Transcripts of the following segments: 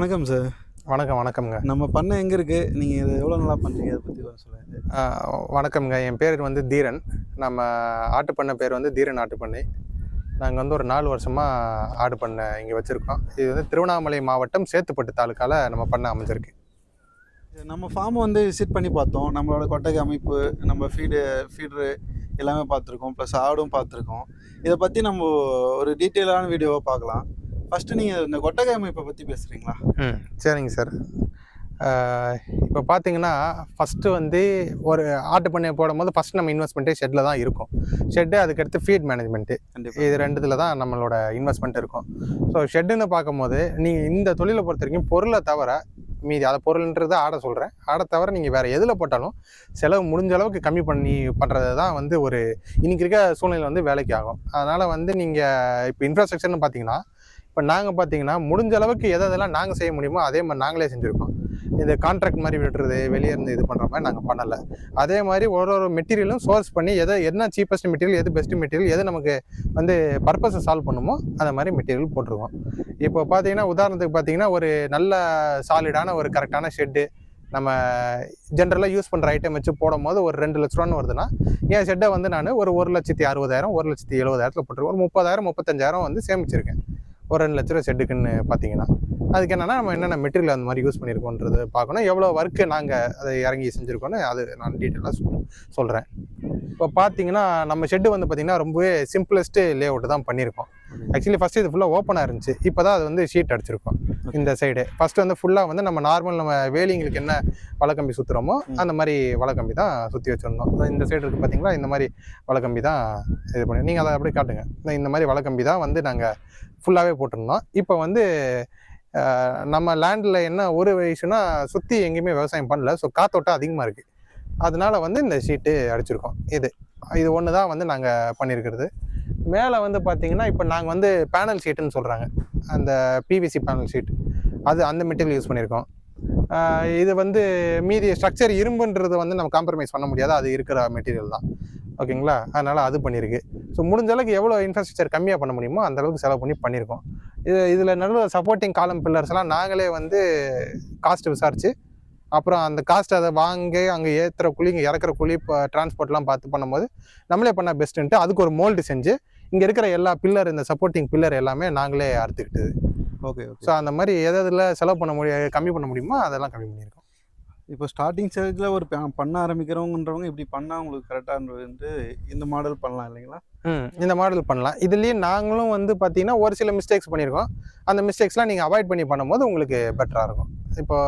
வணக்கம் சார் வணக்கம் வணக்கம்ங்க. நம்ம பண்ண எங்கே இருக்குது நீங்கள் இது எவ்வளோ நல்லா பண்ணுறீங்க அதை பற்றி கொஞ்சம் சொல்லுங்கள் வணக்கம்ங்க. என் பேர் வந்து தீரன். நம்ம ஆட்டு பண்ணை பேர் வந்து தீரன் ஆட்டு பண்ணை. நாங்கள் வந்து ஒரு நாலு வருஷமாக ஆடு பண்ணை இங்கே வச்சுருக்கோம். இது வந்து திருவண்ணாமலை மாவட்டம் சேத்துப்பட்டு தாலுக்கால நம்ம பண்ணை அமைஞ்சிருக்கு. நம்ம ஃபார்மை வந்து விசிட் பண்ணி பார்த்தோம். நம்மளோட கொட்டகை அமைப்பு நம்ம ஃபீடு ஃபீட்ரு எல்லாமே பார்த்துருக்கோம். ப்ளஸ் ஆடும் பார்த்துருக்கோம். இதை பற்றி நம்ம ஒரு டீட்டெயிலான வீடியோவை பார்க்கலாம். ஃபஸ்ட்டு நீங்கள் இந்த கொட்டகை அமைப்பை பற்றி பேசுகிறீங்களா ம் சரிங்க சார். இப்போ பார்த்தீங்கன்னா ஃபஸ்ட்டு வந்து ஒரு ஆட்டு பண்ணையை போடும்போது ஃபஸ்ட் நம்ம இன்வெஸ்ட்மெண்ட்டே ஷெட்டில் தான் இருக்கும். ஷெட்டு அதுக்கடுத்து ஃபீட் மேனேஜ்மெண்ட்டு இது ரெண்டுத்துல தான் நம்மளோட இன்வெஸ்ட்மெண்ட் இருக்கும். ஸோ ஷெட்டுன்னு பார்க்கும்போது நீங்கள் இந்த தொழிலை பொறுத்த வரைக்கும் பொருளை தவிர மீதி அதை பொருள்ன்றது ஆடை சொல்கிறேன் ஆடை தவிர நீங்கள் வேறு எதில் போட்டாலும் செலவு முடிஞ்ச அளவுக்கு கம்மி பண்ணி பண்ணுறது தான் வந்து ஒரு இன்னைக்கு இருக்க சூழ்நிலை வந்து வேலைக்கு ஆகும். அதனால் வந்து நீங்கள் இப்போ இன்ஃப்ராஸ்ட்ரக்சர்னு பார்த்தீங்கன்னா இப்போ நாங்கள் பார்த்தீங்கன்னா முடிஞ்ச அளவுக்கு எதை எதெல்லாம் நாங்கள் செய்ய முடியுமோ அதே மாதிரி நாங்களே செஞ்சுருக்கோம். இந்த கான்ட்ராக்ட் மாதிரி விட்டுறது வெளியே இருந்து இது பண்ணுற மாதிரி நாங்கள் பண்ணலை. அதே மாதிரி ஒரு ஒரு மெட்டீரியலும் சோர்ஸ் பண்ணி எதை என்ன சீப்பஸ்ட் மெட்டீரியல் எது பெஸ்ட் மெட்டீரியல் எது நமக்கு வந்து பர்பஸை சால்வ் பண்ணுமோ அந்த மாதிரி மெட்டீரியல் போட்டிருக்கோம். இப்போ பார்த்தீங்கன்னா உதாரணத்துக்கு பார்த்தீங்கன்னா ஒரு நல்ல சாலிடான ஒரு கரெக்டான ஷெட்டு நம்ம ஜென்ரலாக யூஸ் பண்ணுற ஐட்டம் வச்சு போடும் போது ஒரு ரெண்டு லட்ச ரூபான்னு வருதுன்னா என் ஷெட்டை வந்து நான் ஒரு ஒரு லட்சத்தி அறுபதாயிரம் ஒரு லட்சத்தி எழுபதாயிரத்தில் போட்டிருக்கேன். ஒரு முப்பதாயிரம் முப்பத்தஞ்சாயிரம் வந்து சேமிச்சிருக்கேன். ஒரு ரெண்டு லட்ச ரூபா செட்டுக்குன்னு பார்த்தீங்கன்னா அதுக்கு என்னென்னா நம்ம என்னென்ன மெட்டீரியல் அந்த மாதிரி யூஸ் பண்ணியிருக்கோன்றது பார்க்கணும். எவ்வளோ ஒர்க்கு நாங்கள் அதை இறங்கி செஞ்சுருக்கோன்னு அது நான் டீட்டெயிலாக சொல் சொல்கிறேன் இப்போ பார்த்தீங்கன்னா நம்ம ஷெட்டு வந்து பார்த்திங்கன்னா ரொம்பவே சிம்பிளஸ்ட்டு லே அவுட்டு தான் பண்ணியிருக்கோம். ஆக்சுவலி ஃபஸ்ட்டு இது ஃபுல்லாக ஓப்பனாக இருந்துச்சு. இப்போ தான் அது வந்து ஷீட் அடிச்சிருக்கோம். இந்த சைடு ஃபஸ்ட்டு வந்து ஃபுல்லாக வந்து நம்ம நார்மல் நம்ம வேலிங்களுக்கு என்ன வலைக்கம்பி சுற்றுறோமோ அந்த மாதிரி வலைக்கம்பி தான் சுற்றி வச்சுருந்தோம். இந்த சைடு இருக்குது பார்த்தீங்களா இந்த மாதிரி வலைக்கம்பி தான் இது பண்ணி நீங்கள் அதை அப்படியே காட்டுங்க. இந்த- மாதிரி வலைக்கம்பி தான் வந்து நாங்கள் ஃபுல்லாகவே போட்டிருந்தோம். இப்போ வந்து நம்ம லேண்டில் என்ன ஒரு இஷ்யூனா சுற்றி எங்கேயுமே விவசாயம் பண்ணல. ஸோ காத்தோட்டம் அதிகமாக இருக்குது அதனால வந்து இந்த ஷீட்டு அடிச்சிருக்கோம். இது. இது ஒன்று தான் வந்து நாங்கள் பண்ணியிருக்கிறது மேலே வந்து பார்த்தீங்கன்னா இப்போ நாங்கள் வந்து பேனல் ஷீட்டுன்னு சொல்கிறாங்க அந்த பிவிசி பேனல் ஷீட் அது அந்த மெட்டீரியல் யூஸ் பண்ணியிருக்கோம் இது வந்து மீதி ஸ்ட்ரக்சர் இரும்புன்றது வந்து நம்ம காம்ப்ரமைஸ் பண்ண முடியாது. அது இருக்கிற மெட்டீரியல் தான். ஓகேங்களா? அதனால் அது பண்ணியிருக்கு ஸோ முடிஞ்ச அளவுக்கு எவ்வளோ இன்ஃப்ராஸ்ட்ரக்சர் கம்மியாக பண்ண முடியுமோ அந்த அளவுக்கு செலவு பண்ணி பண்ணியிருக்கோம் இது இதில் நல்ல சப்போர்ட்டிங் காலம் பில்லர்ஸ்லாம் நாங்களே வந்து காஸ்ட் விசாரித்து அப்புறம் அந்த காஸ்ட் அதை வாங்கி அங்கே ஏற்றுற குழி இங்கே இறக்குற குழி இப்போ டிரான்ஸ்போர்ட்லாம் பார்த்து பண்ணும்போது நம்மளே பண்ண பெஸ்ட்டுன்ட்டு அதுக்கு ஒரு மோல்டு செஞ்சு இங்கே இருக்கிற எல்லா பில்லர் இந்த சப்போர்ட்டிங் பில்லர் எல்லாமே நாங்களே அறுத்துக்கிட்டது. ஓகே ஸோ அந்த மாதிரி எது எதில் செலவு பண்ண முடிய கம்மி பண்ண முடியுமோ அதெல்லாம் கம்மி பண்ணியிருக்கோம். இப்போ ஸ்டார்டிங் ஸ்டேஜில் ஒரு பண்ண ஆரம்பிக்கிறவங்கன்றவங்க இப்படி பண்ணால் உங்களுக்கு கரெக்டாக வந்து இந்த மாடல் பண்ணலாம் இல்லைங்களா? ம் இந்த மாடல் பண்ணலாம். இதுலேயே நாங்களும் வந்து பார்த்தீங்கன்னா ஒரு சில மிஸ்டேக்ஸ் பண்ணியிருக்கோம். அந்த மிஸ்டேக்ஸ்லாம் நீங்கள் அவாய்ட் பண்ணி பண்ணும்போது உங்களுக்கு பெட்டராக இருக்கும். இப்போ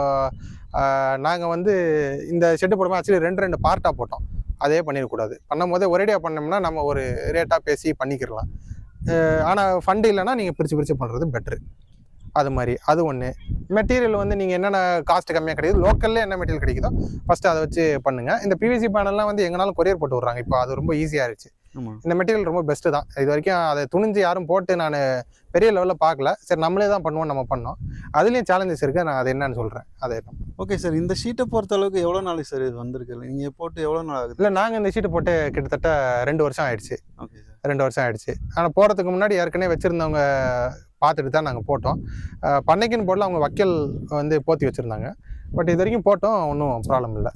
நாங்கள் வந்து இந்த செட்டு போடும்போது ஆக்சுவலி ரெண்டு ரெண்டு பார்ட்டாக போட்டோம். அதே பண்ணிடக்கூடாது. பண்ணும்போதே ஒரேடியாக பண்ணோம்னா நம்ம ஒரு ரேட்டாக பேசி பண்ணிக்கிறலாம் ஆனால் ஃபண்டு இல்லைன்னா நீங்கள் பிரித்து பிரித்து பண்ணுறது பெட்ரு அது மாதிரி. அது ஒன்று மெட்டீரியல் வந்து நீங்கள் என்னென்ன காஸ்ட் கம்மியாக கிடைக்குது லோக்கல்லே என்ன மெட்டீரியல் கிடைக்குதோ ஃபஸ்ட்டு அதை வச்சு பண்ணுங்கள் இந்த பிவிசி பேனல்லாம் வந்து எங்கனாலும் கொரியர் போட்டு விட்றாங்க. இப்போ அது ரொம்ப ஈஸியாக இருந்துச்சு இந்த மெட்டீரியல் ரொம்ப பெஸ்ட்டு தான். இது வரைக்கும் அதை துணிஞ்சு யாரும் போட்டு நான் பெரிய லெவலில் பார்க்கல. சரி நம்மளே தான் பண்ணுவோம் நம்ம பண்ணோம். அதுலேயும் சேலஞ்சஸ் இருக்குது நான் அது என்னன்னு சொல்கிறேன் அதை ஓகே சார் இந்த ஷீட்டை பொறுத்த அளவுக்கு எவ்வளோ நாளைக்கு சார் இது வந்திருக்கு? நீங்கள் போட்டு எவ்வளோ நாள் ஆகுது? இல்லை நாங்கள் இந்த ஷீட்டு போட்டு கிட்டத்தட்ட ரெண்டு வருஷம் ஆயிடுச்சு. ஓகே சார் ரெண்டு வருஷம் ஆயிடுச்சு. ஆனால் போகிறதுக்கு முன்னாடி ஏற்கனவே வச்சுருந்தவங்க பார்த்துட்டு தான் நாங்கள் போட்டோம். பண்ணைக்குன்னு போடல. அவங்க வக்கல் வந்து போத்தி வச்சுருந்தாங்க. பட் இது வரைக்கும் போட்டோம். ஒன்றும் ப்ராப்ளம் இல்லை.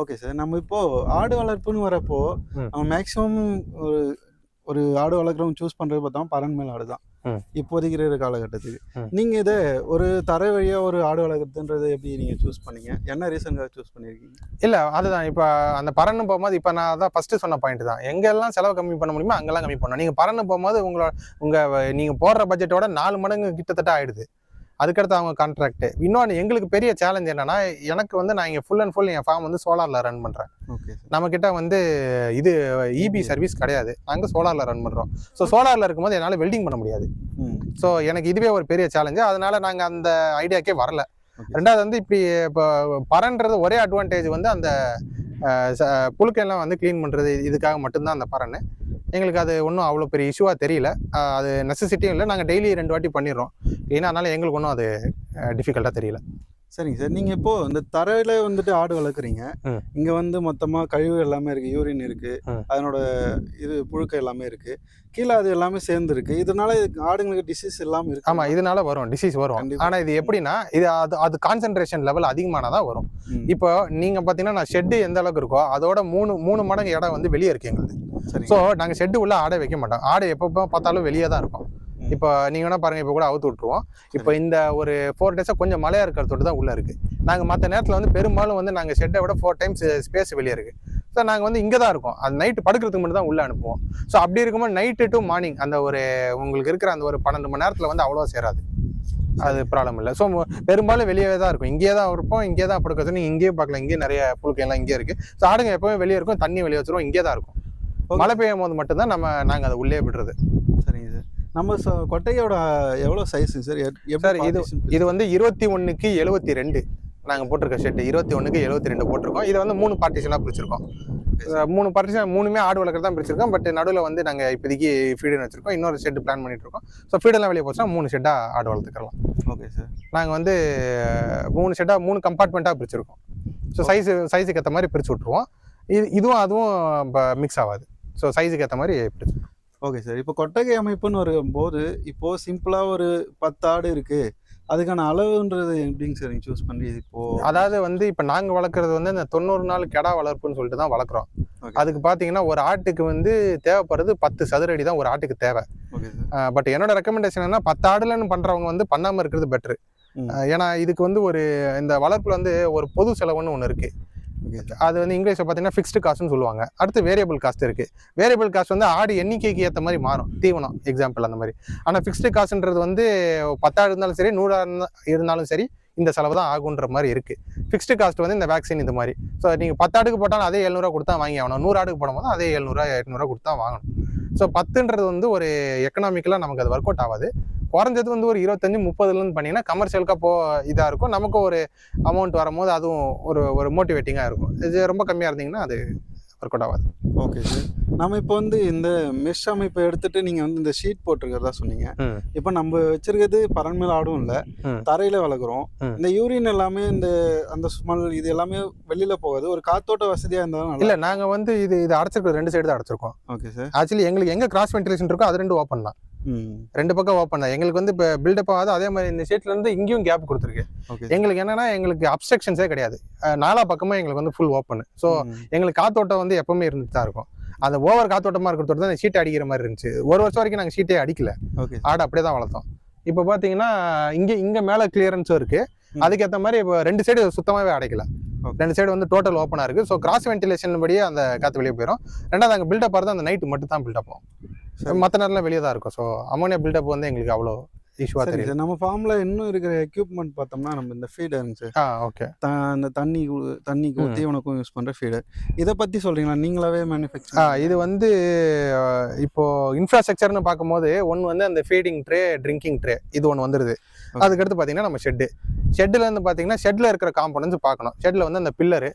ஓகே சார் நம்ம இப்போ ஆடு வளர்ப்புன்னு வரப்போ. நம்ம மேக்ஸிமம் ஒரு ஒரு ஆடு வளர்க்குறவங்க சூஸ் பண்ணுறது பார்த்தோம் பரன் மேல் ஆடு தான். இப்போதைக்கு இருக்கிற காலகட்டத்துக்கு. நீங்கள் இதை ஒரு தரை வழியாக ஒரு ஆடு வளர்க்குறதுன்றது எப்படி நீங்கள் சூஸ் பண்ணீங்க? என்ன ரீசனுக்காக சூஸ் பண்ணியிருக்கீங்க இல்லை அதுதான். இப்போ அந்த பறன்னு போகும்போது இப்போ நான் தான் ஃபஸ்ட்டு சொன்ன பாயிண்ட் தான். எங்கெல்லாம் செலவு கம்மி பண்ண முடியுமோ அங்கெல்லாம் கம்மி பண்ணணும். நீங்கள் பறன்னு போகும்போது உங்களோட உங்கள் நீங்கள் போடுற பட்ஜெட்டோட நாலு மடங்கு கிட்டத்தட்ட ஆயிடுது. அதுக்கடுத்து அவங்க கான்ட்ராக்ட் இன்னொன்று எங்களுக்கு பெரிய சேலஞ்ச் என்னன்னா எனக்கு வந்து நான் இங்கே ஃபுல் அண்ட் ஃபுல் என் ஃபார்ம் வந்து சோலாரில் ரன் பண்ணுறேன் நம்மக்கிட்ட வந்து இது இபி சர்வீஸ் கிடையாது. நாங்கள் சோலாரில் ரன் பண்ணுறோம் ஸோ சோலாரில் இருக்கும்போது என்னால் வெல்டிங் பண்ண முடியாது. ஸோ எனக்கு இதுவே ஒரு பெரிய சேலஞ்சு அதனால நாங்கள் அந்த ஐடியாக்கே வரல. ரெண்டாவது வந்து இப்படி இப்போ பறன்றது ஒரே அட்வான்டேஜ் வந்து அந்த புழுக்கையெல்லாம் வந்து க்ளீன் பண்ணுறது இதுக்காக மட்டும்தான் அந்த பறன் எங்களுக்கு அது ஒன்றும் அவ்வளோ பெரிய இஷ்யூவாக தெரியல. அது நெசசிட்டியும் இல்லை. நாங்கள் டெய்லி ரெண்டு வாட்டி பண்ணிடுறோம். ஏன்னா அதனால் எங்களுக்கு ஒன்றும் அது டிஃபிகல்ட்டாக தெரியல. சரிங்க சார். நீங்கள் இப்போ இந்த தரையில வந்துட்டு ஆடு வளர்க்குறீங்க. இங்கே வந்து மொத்தமாக கழிவு எல்லாமே இருக்குது யூரின் இருக்குது ம். அதனோட இது புழுக்க எல்லாமே இருக்குது கீழே அது எல்லாமே சேர்ந்து இருக்கு இதனால இதுக்கு ஆடுங்களுக்கு டிசீஸ் இல்லாமல் இருக்கு. ஆமா இதனால வரும். டிசீஸ் வரும். ஆனா இது எப்படின்னா இது அது அது கான்சென்ட்ரேஷன் லெவல் அதிகமானதா வரும். இப்போ நீங்க பாத்தீங்கன்னா நான் ஷெட்டு எந்த அளவுக்கு இருக்கோ அதோட மூணு மூணு மடங்கு இடம் வந்து வெளியே இருக்கு எங்களுக்கு. ஸோ நாங்க ஷெட்டு உள்ள ஆடை வைக்க மாட்டோம். ஆடை எப்போ பார்த்தாலும் வெளியே தான் இருக்கும். இப்போ நீங்க வேணா பாருங்க இப்போ கூட அவுத்து விட்டுருவோம். இப்போ இந்த ஒரு ஃபோர் டேஸா கொஞ்சம் மழையா இருக்கிறதோடு தான் உள்ள இருக்கு. நாங்க மற்ற நேரத்துல வந்து பெரும்பாலும் வந்து நாங்க ஷெட்டை விட ஃபோர் டைம்ஸ் ஸ்பேஸ் வெளியே இருக்கு. ஸோ நாங்க வந்து இங்கே தான் இருக்கோம். அது நைட்டு படுக்கிறதுக்கு மட்டும் தான் உள்ள அனுப்புவோம். ஸோ அப்படி இருக்கும்போது நைட்டு டு மார்னிங் அந்த ஒரு உங்களுக்கு இருக்கிற அந்த ஒரு பன்னெண்டு மணி நேரத்துல வந்து அவ்வளோவா சேராது. அது ப்ராப்ளம் இல்லை. ஸோ பெரும்பாலும் வெளியே தான் இருக்கும். இங்கேயே தான் இருப்போம் இங்கேயே தான் படுக்கிறது நீங்கள் இங்கேயே பார்க்கலாம். இங்கேயே நிறைய புழுக்கை எல்லாம் இங்கே இருக்கு. ஸோ ஆடுங்க எப்பவுமே வெளியே இருக்கும் தண்ணி வெளியே வச்சிருவோம் இங்கே தான் இருக்கும். மழை பெய்யும் போது மட்டும்தான் நம்ம நாங்கள் அதை உள்ளே விடுறது. நம்ம கொட்டையோட எவ்வளோ சைஸுங்க சார் சார், இது வந்து இருபத்தி ஒன்றுக்கு எழுபத்தி ரெண்டு. நாங்கள் போட்டிருக்க ஷெட்டு இருபத்தி ஒன்றுக்கு எழுபத்தி ரெண்டு போட்டிருக்கோம். இதை வந்து மூணு பார்ட்டிஷனாக பிரிச்சிருக்கோம். மூணு பார்ட்டிஷன் மூணுமே ஆடு வளர்க்குறது தான் பிரிச்சிருக்கோம். பட் நடுவில் வந்து நாங்கள் இப்போதைக்கு ஃபீடுன்னு வச்சிருக்கோம். இன்னொரு ஷெட் பிளான் பண்ணிட்டு இருக்கோம். ஸோ ஃபீடெல்லாம் வெளியே போச்சுன்னா மூணு ஷெட்டாக ஆடு வளர்த்துக்கலாம். ஓகே சார் நாங்கள் வந்து மூணு ஷெட்டாக மூணு கம்பார்ட்மெண்ட்டாக பிரிச்சிருக்கோம். ஸோ சைஸு சைஸுக்கு ஏற்ற மாதிரி பிரித்து விட்ருவோம் இது இதுவும் அதுவும் மிக்ஸ் ஆகாது. ஸோ சைஸுக்கு ஏற்ற மாதிரி பிரிச்சு ஓகே சார் இப்போ கொட்டகை அமைப்புன்னு வரும்போது இப்போ சிம்பிளாக ஒரு பத்து ஆடு இருக்கு. அதுக்கான அளவுன்றது எப்படிங்க சார் நீங்கள் சூஸ் பண்ணி இப்போ அதாவது வந்து இப்போ நாங்கள் வளர்க்குறது வந்து இந்த தொண்ணூறு நாள் கெடா வளர்ப்புன்னு சொல்லிட்டு தான் வளர்க்குறோம். அதுக்கு பார்த்தீங்கன்னா ஒரு ஆட்டுக்கு வந்து தேவைப்படுறது பத்து சதுர அடி தான் ஒரு ஆட்டுக்கு தேவை. பட் என்னோட ரெக்கமெண்டேஷன் என்ன பத்து ஆடுலன்னு பண்ணுறவங்க வந்து பண்ணாமல் இருக்கிறது பெட்ரு. ஏன்னா இதுக்கு வந்து ஒரு இந்த வளர்ப்பில் வந்து ஒரு பொது செலவுன்னு ஒன்று இருக்குது அது வந்து இங்கிலீஷில் பார்த்தீங்கன்னா ஃபிக்ஸ்டு காஸ்ட்னு சொல்லுவாங்க. அடுத்து வேரியபிள் காஸ்ட் இருக்குது வேரியபிள் காஸ்ட் வந்து ஆடு எண்ணிக்கைக்கு ஏற்ற மாதிரி மாறும். தீவனம் எக்ஸாம்பிள் அந்த மாதிரி. ஆனால் ஃபிக்ஸ்டு காஸ்ட்ன்றது வந்து பத்தாடு இருந்தாலும் சரி நூறாக இருந்தாலும் சரி இந்த செலவு தான் ஆகுன்ற மாதிரி இருக்குது ஃபிக்ஸ்டு காஸ்ட் வந்து இந்த வேக்சின் இது மாதிரி. ஸோ நீங்கள் பத்து ஆடுக்கு போட்டாலும் அதே எழுநூறுவா கொடுத்தா வாங்கி ஆகணும். நூறு ஆடுக்கு போடும்போது அதே எழுநூறுவா எட்நூறுவா கொடுத்தா வாங்கணும். ஸோ பத்துன்றது வந்து ஒரு எக்கனாமிக்கலாக நமக்கு அது ஒர்க் அவுட் ஆகாது. குறைஞ்சது வந்து ஒரு இருபத்தஞ்சு முப்பதுலேருந்து பண்ணிங்கன்னா கமர்ஷியலுக்காக போ இதாக இருக்கும். நமக்கு ஒரு அமௌண்ட் வரும்போது அதுவும் ஒரு ஒரு மோட்டிவேட்டிங்காக இருக்கும். இது ரொம்ப கம்மியாக இருந்தீங்கன்னா அது ஒர்க் அவுட் ஆகாது. ஓகே சார் நம்ம இப்போ வந்து இந்த மெஷ் அமைப்பை எடுத்துட்டு நீங்கள் வந்து இந்த ஷீட் போட்டிருக்கிறதா சொன்னீங்க. இப்போ நம்ம வச்சிருக்கிறது பறன் மேல் ஆடும் இல்லை. தரையில வளர்க்குறோம். இந்த யூரின் எல்லாமே இந்த அந்த ஸ்மெல் இது எல்லாமே வெளியில போகாது. ஒரு காத்தோட்ட வசதியா இருந்தாலும் இல்லை நாங்கள் வந்து இது இது அடைச்சிருக்கோம் ரெண்டு சைடு தான் அடைச்சிருக்கோம். ஓகே சார் ஆக்சுவலி எங்களுக்கு எங்கே கிராஸ் வென்டிலேஷன் இருக்கோ அது ரெண்டு ஓப்பன் தான். ரெண்டு பக்கம் ஓப்பன் தான் எங்களுக்கு வந்து இப்போ பில்டப் ஆகாது. அதே மாதிரி இந்த ஷீட்ல இருந்து இங்கேயும் கேப் கொடுத்துருக்கு. எங்களுக்கு என்னன்னா எங்களுக்கு அப்ஸ்ட்ரக்ஷன்ஸே கிடையாது. நாலா பக்கமும் எங்களுக்கு வந்து ஃபுல் ஓப்பன் ஸோ எங்களுக்கு காத்தோட்டம் வந்து எப்பவுமே இருந்துட்டு தான் இருக்கும். அந்த ஓவர் காத்தோட்டமா இருக்கிறது தான் ஷீட் அடிக்கிற மாதிரி இருந்துச்சு. ஒரு வருஷம் வரைக்கும் நாங்கள் ஷீட்டே அடிக்கல. ஆடை அப்படியே தான் வளர்த்தோம். இப்போ பார்த்தீங்கன்னா இங்கே இங்கே மேலே கிளியரன்ஸும் இருக்கு. அதுக்கேற்ற மாதிரி இப்போ ரெண்டு சைடு சுத்தமாகவே அடைக்கல. ரெண்டு சைடு வந்து டோட்டல் ஓப்பனாக இருக்கு. ஸோ கிராஸ் வென்டிலேஷன் படியே அந்த காற்று வெளியே போயிடும் ரெண்டாவது அங்கே பில்டப் ஆகிறது அந்த நைட்டு மட்டும் தான் பில்டப் ஆகும். மற்ற நேரம்லாம் வெளியே தான் இருக்கும். ஸோ அமோனியா பில்டப் வந்து எங்களுக்கு அவ்வளோ இஷ்யூவாக சார் நம்ம ஃபார்ம்ல இன்னும் இருக்கிற எக்யூப்மெண்ட் பார்த்தோம்னா நம்ம இந்த ஃபீடருங்க சார் ஆ ஓகே த- அந்த தண்ணி கு- தண்ணிக்கும். தீவனக்கும் யூஸ் பண்ற ஃபீடர் இதை பத்தி சொல்றீங்களா? நீங்களாவே ஆ மேனுஃபேக்சர் இது வந்து அஹ், இப்போ இன்ஃப்ராஸ்ட்ரக்சர்னு பார்க்கும்போது ஒன்று வந்து அந்த ஃபீடிங் ட்ரே ட்ரிங்கிங் ட்ரே இது ஒன்று வந்துருது. Okay. அதுக்கடுத்து பார்த்தீங்கன்னா நம்ம ஷெட்டு ஷெட்டில் வந்து பார்த்தீங்கன்னா ஷெட்டில் இருக்கிற காம்பனன்ஸ் பார்க்கணும். ஷெட்டில் வந்து அந்த பில்லரு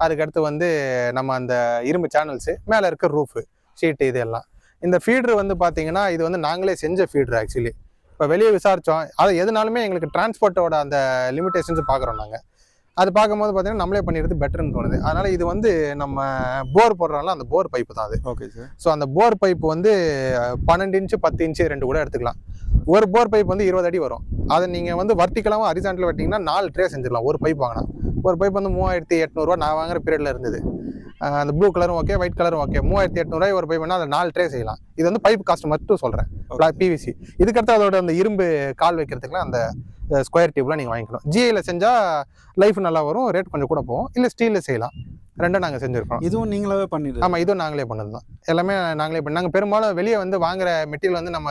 அதுக்கடுத்து வந்து நம்ம அந்த இரும்பு சேனல்ஸு மேலே இருக்க ரூஃபு ஷீட்டு இது எல்லாம். இந்த ஃபீட்ரு வந்து பார்த்தீங்கன்னா இது வந்து நாங்களே செஞ்ச ஃபீட்ரு ஆக்சுவலி இப்போ வெளியே விசாரித்தோம் அது எதுனாலுமே எங்களுக்கு டிரான்ஸ்போர்ட்டோட அந்த லிமிடேஷன்ஸ் பார்க்குறோம் நாங்கள் அது பார்க்கும்போது பார்த்தீங்கன்னா நம்மளே பண்ணிடுறது பெட்டர்னு தோணுது. அதனால் இது வந்து நம்ம போர் போடுறோம்ல அந்த போர் பைப்பு தான் அது. ஓகே சார் ஸோ அந்த போர் பைப் வந்து பன்னெண்டு இன்ச்சு பத்து இன்ச்சு ரெண்டு கூட எடுத்துக்கலாம். ஒரு போர் பைப் வந்து இருபது அடி வரும். அதை நீங்கள் வந்து வர்டிக்கலாகவும் ஹரிசாண்டில் வெட்டிங்கன்னா நாலு ட்ரே செஞ்சிடலாம். ஒரு பைப் வாங்கினா. ஒரு பைப் வந்து மூவாயிரத்தி எட்நூறுவா நான் வாங்குற பீரியடில் இருந்தது. அந்த ப்ளூ கலரும் ஓகே ஒயிட் கலரும் ஓகே மூவாயிரத்தி எட்நூறுவாய் ஒரு பைப் அதை நாலு ட்ரே செய்யலாம். இது வந்து பைப் காஸ்ட் மட்டும் சொல்கிறேன் பிவிசி இதுக்கடுத்து அதோட அந்த இரும்பு கால் வைக்கிறதுக்குலாம் அந்த ஸ்கொயர் டியூப்லாம் நீங்கள் வாங்கிக்கணும். ஜிஐல செஞ்சால் லைஃப் நல்லா வரும் ரேட் கொஞ்சம் கூட போகும். இல்லை ஸ்டீலில் செய்யலாம். ரெண்டும் நாங்கள் செஞ்சுருக்கோம் இதுவும் நீங்களாவே பண்ணிடுங்க ஆமாம் இதுவும் நாங்களே பண்ணது தான் எல்லாமே நாங்களே பண்ணி நாங்கள் பெரும்பாலும் வெளியே வந்து வாங்குற மெட்டீரியல் வந்து நம்ம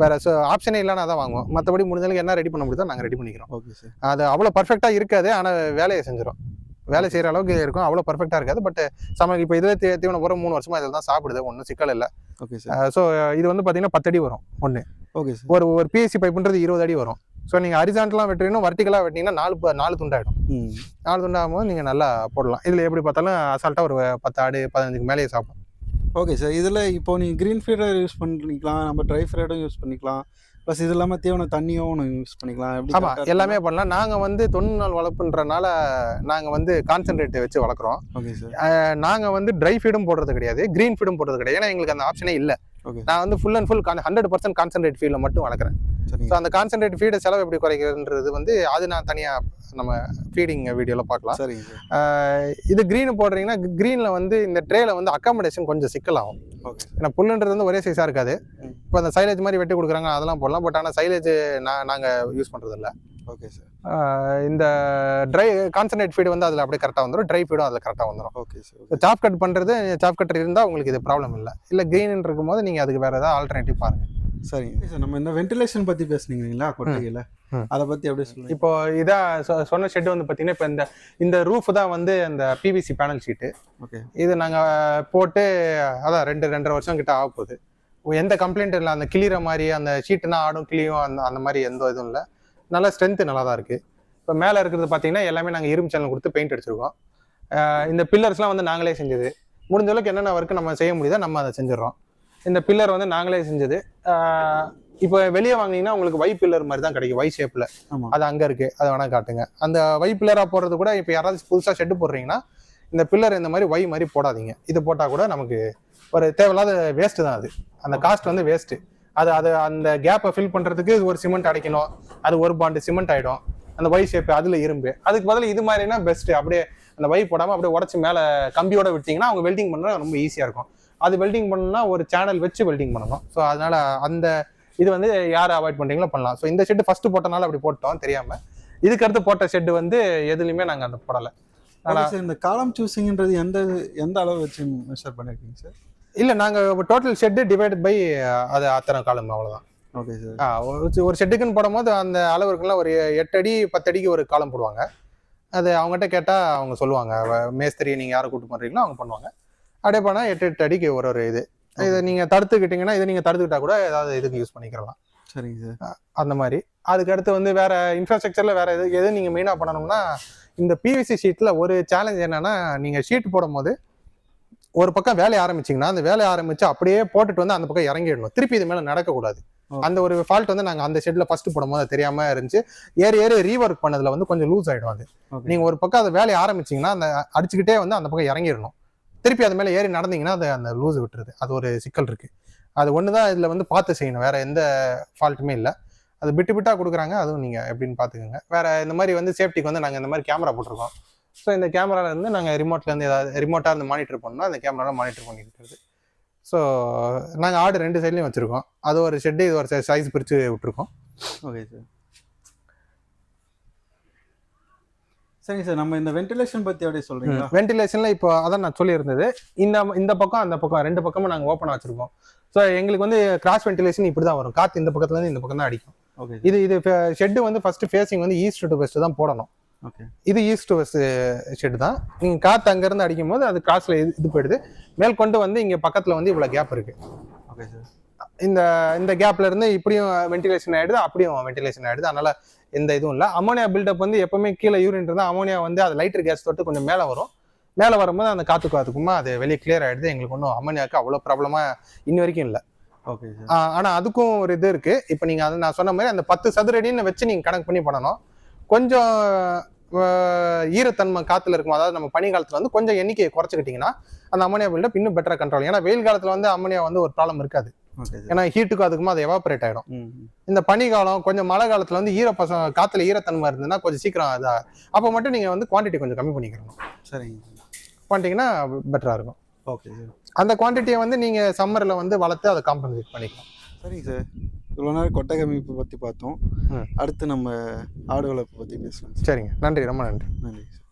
வேற ஆப்ஷனே இல்லைனா தான் வாங்குவோம். மற்றபடி முடிஞ்சளவுக்கு என்ன ரெடி பண்ண முடியுதோ நாங்கள் ரெடி பண்ணிக்கிறோம். ஓகே சார் அது அவ்வளோ பர்ஃபெக்டாக இருக்காது ஆனால் வேலையை செஞ்சிடும் வேலை செய்கிற அளவுக்கு இருக்கும். அவ்வளோ பர்ஃபெக்டாக இருக்காது. பட் சம இப்போ இதில் தீ தீவனம் போகிற மூணு வருஷமா இதில் தான் சாப்பிடுது. ஒன்றும் சிக்கல் இல்லை. Okay sir. ஸோ இது வந்து பார்த்தீங்கன்னா பத்தடி வரும் ஒன்று ஓகே சார். ஒரு ஒரு பிஎஸ்சி பைப்புன்றது இருபது அடி வரும். ஸோ நீங்கள் ஹரிசாண்டலாம் வெட்டுறீங்கன்னா வர்டிக்கலாக வெட்டினீங்கன்னா நாலு நாலு துண்டாயிடும். நாலு துண்டாகும் போது நீங்கள் நல்லா போடலாம். இதில் எப்படி பார்த்தாலும் அசால்ட்டாக ஒரு பத்து ஆடு பதினஞ்சுக்கு மேலேயே சாப்பிடும். Okay sir. இதில் இப்போ நீங்கள் க்ரீன் ஃபீடர் யூஸ் பண்ணிக்கலாம். நம்ம ட்ரை ஃபீடரும் யூஸ் பண்ணிக்கலாம். ப்ளஸ் இது இல்லாமல் தீவன தண்ணியும் ஒன்று யூஸ் பண்ணிக்கலாம். எப்படி ஆமா எல்லாமே பண்ணலாம். நாங்க வந்து தொண்ணூறு நாள் வளர்ப்புன்றனால நாங்க வந்து கான்சென்ட்ரேட் வச்சு வளர்க்குறோம். ஓகே சார் அஹ் நாங்க வந்து ட்ரை ஃபீடும் போடுறது கிடையாது. கிரீன் ஃபீடும் போடுறது கிடையாது. ஏன்னா எங்களுக்கு அந்த ஆப்ஷனே இல்ல. நான் வந்து full and full hundred percent concentrate feed மட்டும் வளர்க்குறேன். ஸோ அந்த கான்சென்ட்ரேட் ஃபீடை செலவு எப்படி குறைக்கிறதுன்றது வந்து அது நான் தனியா நம்ம ஃபீடிங் வீடியோல பார்க்கலாம். சார். இது க்ரீன் போடுறீங்கன்னா க்ரீனில் வந்து இந்த ட்ரேல வந்து அக்காமடேஷன் கொஞ்சம் சிக்கலாகும். ஏன்னா புல்லுன்றது வந்து ஒரே சைஸாக இருக்காது. இப்போ அந்த சைலேஜ் மாதிரி வெட்டி கொடுக்குறாங்க அதெல்லாம் போடலாம். பட் ஆனால் சைலேஜ் நான் நாங்கள் யூஸ் பண்ணுறது இல்ல ஓகே சார் இந்த ட்ரை கான்சன்ட்ரேட் ஃபீடு வந்து அதில் அப்படியே கரெக்டாக வந்துடும் ட்ரை ஃபீடும் அதில் கரெக்டாக வந்துடும் ஓகே சார் சாப் கட் பண்ணுறது சாப் கட்டர் இருந்தால் உங்களுக்கு இது ப்ராப்ளம் இல்லை. இல்லை க்ரீன் இருக்கும்போது நீங்கள் அதுக்கு வேறு ஏதாவது ஆல்டர்னேட்டிவ் பாருங்கள் சரிங்க சார் நம்ம இந்த வென்டிலேஷன் பற்றி பேசுனீங்களா? கொட்டகையில். அதை பற்றி அப்படியே சொல்லுங்க இப்போ இதான் சொ- சொன்ன ஷெட் வந்து பார்த்தீங்கன்னா இப்போ இந்த இந்த ரூஃப் தான் வந்து அந்த பிவிசி பேனல் ஷீட்டு ஓகே இது நாங்கள் போட்டு அதான் ரெண்டு ரெண்டரை வருஷம் கிட்ட ஆக போகுது எந்த கம்ப்ளைண்ட் இல்லை. அந்த கிளிகிற மாதிரி அந்த ஷீட்டுனா ஆடும் கிளியும் அந்த அந்த மாதிரி எந்த இதுவும் இல்லை. நல்ல ஸ்ட்ரென்த்து நல்லா தான் இருக்குது இப்போ மேலே இருக்கிறது பார்த்தீங்கன்னா எல்லாமே நாங்கள் இரும்பு சேனல் கொடுத்து பெயிண்ட் அடிச்சிருக்கோம். இந்த பில்லர்ஸ்லாம் வந்து நாங்களே செஞ்சது. முடிஞ்ச அளவுக்கு என்னென்ன ஒர்க்கு நம்ம செய்ய முடியுதோ நம்ம அதை செஞ்சிடறோம். இந்த பில்லர் வந்து நாங்களே செஞ்சது. இப்போ வெளியே வாங்கினீங்கன்னா உங்களுக்கு வை பில்லர் மாதிரி தான் கிடைக்கும். வை ஷேப்பில் அது அங்கே இருக்குது அதை வேணால் காட்டுங்க. அந்த வை பில்லராக போடுறது கூட இப்போ யாராவது புதுசாக ஷெட்டு போடுறீங்கன்னா இந்த பில்லர் இந்த மாதிரி வை மாதிரி போடாதீங்க. இது போட்டால் கூட நமக்கு ஒரு தேவையில்லாத வேஸ்ட்டு தான் அது. அந்த காஸ்ட் வந்து வேஸ்ட்டு அது அது அந்த கேப்பை ஃபில் பண்ணுறதுக்கு ஒரு சிமெண்ட் அடைக்கணும். அது ஒரு பாண்டு சிமெண்ட் ஆகிடும் அந்த வை ஷேப்பு அதில் இரும்பு. அதுக்கு பதில் இது மாதிரினா பெஸ்ட்டு அப்படியே அந்த வை போடாமல் அப்படியே உடச்சி மேலே கம்பியோட விட்டீங்கன்னா அவங்க வெல்டிங் பண்ண ரொம்ப ஈஸியாக இருக்கும். அது வெல்டிங் பண்ணணும்னா ஒரு சேனல் வச்சு வெல்டிங் பண்ணணும். ஸோ அதனால அந்த இது வந்து யார் அவாய்ட் பண்ணுறீங்களோ பண்ணலாம். ஸோ இந்த ஷெட்டு ஃபர்ஸ்ட் போட்டனால அப்படி போட்டோம் தெரியாம. இதுக்கு அடுத்து போட்ட ஷெட்டு வந்து எதுலையுமே நாங்கள் அந்த போடலை. ஓகே சார் இந்த காலம் சூசிங்ன்றது எந்த எந்த அளவு வச்சு மெஷர் பண்ணியிருக்கீங்க சார் இல்லை நாங்கள் டோட்டல் ஷெட்டு டிவைட் பை அது அத்தனை காலம் அவ்வளோதான் ஓகே சார் ஆ, ஒரு ஷெட்டுக்குன்னு போடும்போது அந்த அளவு இருக்குல்ல ஒரு எட்டு அடி பத்து அடிக்கு ஒரு காலம் போடுவாங்க. அது அவங்ககிட்ட கேட்டால் அவங்க சொல்லுவாங்க மேஸ்திரி நீங்கள் யாரை கூட்டு பண்ணுறீங்களோ அவங்க பண்ணுவாங்க. அப்படியே பண்ணால் எட்டு எட்டு அடிக்கு ஒரு ஒரு இது. இதை நீங்கள் தடுத்துக்கிட்டீங்கன்னா இதை நீங்கள் தடுத்துக்கிட்டா கூட ஏதாவது இதுக்கு யூஸ் பண்ணிக்கலாம் சரிங்க சார் அந்த மாதிரி. அதுக்கு அடுத்து வந்து வேற இன்ஃப்ராஸ்ட்ரக்சர்ல வேற எது எது நீங்க மெயினா பண்ணணும்னா இந்த பிவிசி ஷீட்ல ஒரு சேலஞ்ச் என்னன்னா நீங்க ஷீட் போடும்போது ஒரு பக்கம் வேலையை ஆரம்பிச்சீங்கன்னா அந்த வேலையை ஆரம்பிச்சு அப்படியே போட்டுட்டு வந்து அந்த பக்கம் இறங்கிடணும். திருப்பி இது மேல நடக்கக்கூடாது. அந்த ஒரு ஃபால்ட் வந்து நாங்க அந்த ஷெட்ல ஃபர்ஸ்ட் போடும்போது அது தெரியாம இருந்துச்சு. ஏறி ஏறி ரீவொர்க் பண்ணதுல வந்து கொஞ்சம் லூஸ் ஆயிடும் அது. நீங்க ஒரு பக்கம் அந்த வேலையை ஆரம்பிச்சீங்கன்னா அந்த அடிச்சுக்கிட்டே வந்து அந்த பக்கம் இறங்கிடணும். திருப்பி அது மேல ஏறி நடந்தீங்கன்னா அது அந்த லூஸ் விட்டுருது. அது ஒரு சிக்கல் இருக்கு. அது ஒன்று தான் இதில் வந்து பார்த்து செய்யணும். வேற எந்த ஃபால்ட்டுமே இல்லை. அது பிட்டு பிட்டா கொடுக்குறாங்க. அதுவும் நீங்கள் எப்படின்னு பார்த்துக்கோங்க. வேற இந்த மாதிரி வந்து சேஃப்டிக்கு வந்து நாங்கள் இந்த மாதிரி கேமரா போட்டிருக்கோம். ஸோ இந்த கேமரால இருந்து நாங்கள் ரிமோட்ல இருந்து ஏதாவது ரிமோட்டாக இருந்து மானிட்டர் பண்ணோம்னா அந்த கேமரால மானிட்டர் பண்ணிட்டு இருக்கிறது ஸோ நாங்கள் ஆடு ரெண்டு சைட்லையும் வச்சுருக்கோம். அது ஒரு ஷெட்டு இது ஒரு சைஸ் பிரித்து விட்டுருக்கோம். ஓகே சார் சரிங்க சார் நம்ம இந்த வென்டிலேஷன் பற்றி அப்படியே சொல்றீங்களா? வென்டிலேஷன்ல இப்போ அதான் நான் சொல்லியிருந்தது. இந்த இந்த பக்கம் அந்த பக்கம் ரெண்டு பக்கமும் நாங்கள் ஓப்பனாக வச்சிருக்கோம். ஸோ எங்களுக்கு வந்து கிராஸ் வென்டிலேஷன் இப்படி தான் வரும். காற்று இந்த பக்கத்துல இருந்து இந்த பக்கம் தான் அடிக்கும். ஓகே இது இது ஷெட்டு வந்து ஃபர்ஸ்ட் ஃபேஸிங் வந்து ஈஸ்ட் டு வெஸ்ட் தான் போடணும். இது ஈஸ்ட் வெஸ்ட் ஷெட் தான். நீங்கள் காற்று அங்கேருந்து அடிக்கும் போது அது கிராஸில் இது இது போயிடுது. மேல் கொண்டு வந்து இங்கே பக்கத்தில் வந்து இவ்வளோ கேப் இருக்கு. ஓகே சார் இந்த இந்த கேப்ல இருந்து இப்படியும் வென்டிலேஷன் ஆயிடுது அப்படியும் வென்டிலேஷன் ஆயிடுது. அதனால எந்த இதுவும் இல்லை. அமோனியா பில்டப் வந்து எப்பவுமே கீழே யூரின் இருந்தால் அமோனியா வந்து அது லைட்டர் கேஸ் தொட்டு கொஞ்சம் மேலே வரும். மேலே வரும்போது அந்த காற்று காத்துக்குமா அது வெளியே கிளியர் ஆயிடுது. எங்களுக்கு ஒன்றும் அமோனியாவுக்கு அவ்வளோ ப்ராப்ளமாக இன்னி வரைக்கும் இல்லை. ஓகே சார் ஆஹ் ஆனா அதுக்கும் ஒரு இது இருக்கு. இப்போ நீங்க அது நான் சொன்ன மாதிரி அந்த பத்து சதுரடின்னு வச்சு நீங்க கணக்கு பண்ணி பண்ணணும். கொஞ்சம் ஈரத்தன்மை காத்துல இருக்கும்? அதாவது நம்ம பனி காலத்துல வந்து கொஞ்சம் எண்ணிக்கையை குறைச்சிக்கிட்டீங்கன்னா அந்த அமோனியா பில்டப் இன்னும் பெட்டரா கண்ட்ரோல் ஏன்னா வெயில் காலத்துல வந்து அமோனியா வந்து ஒரு ப்ராப்ளம் இருக்காது. ஏன்னா ஹீட்டுக்கும் அதுக்குமா அது எவாபரேட் ஆயிடும். ம் இந்த பனி காலம் கொஞ்சம் மழை காலத்துல வந்து ஈரப்பசம் காத்துல ஈரத்தன்மை இருந்ததுன்னா கொஞ்சம் சீக்கிரம் அதா அப்போ மட்டும் நீங்க வந்து குவான்டிட்டி கொஞ்சம் கம்மி பண்ணிக்கணும். சரிங்க சார். பண்ணிட்டீங்கன்னா பெட்டரா இருக்கும். ஓகே அந்த குவான்டிட்டியை வந்து நீங்க சம்மர்ல வந்து வளர்த்து அதை காம்பன்சேட் பண்ணிக்கலாம். சரிங்க சார். இவ்வளோ நேரம் கொட்டை அமைப்பு பற்றி பார்த்தோம். அடுத்து நம்ம ஆடு வளர்ப்பு பற்றி பேசலாம். சார் சரிங்க. நன்றி. ரொம்ப நன்றி. நன்றி சார்.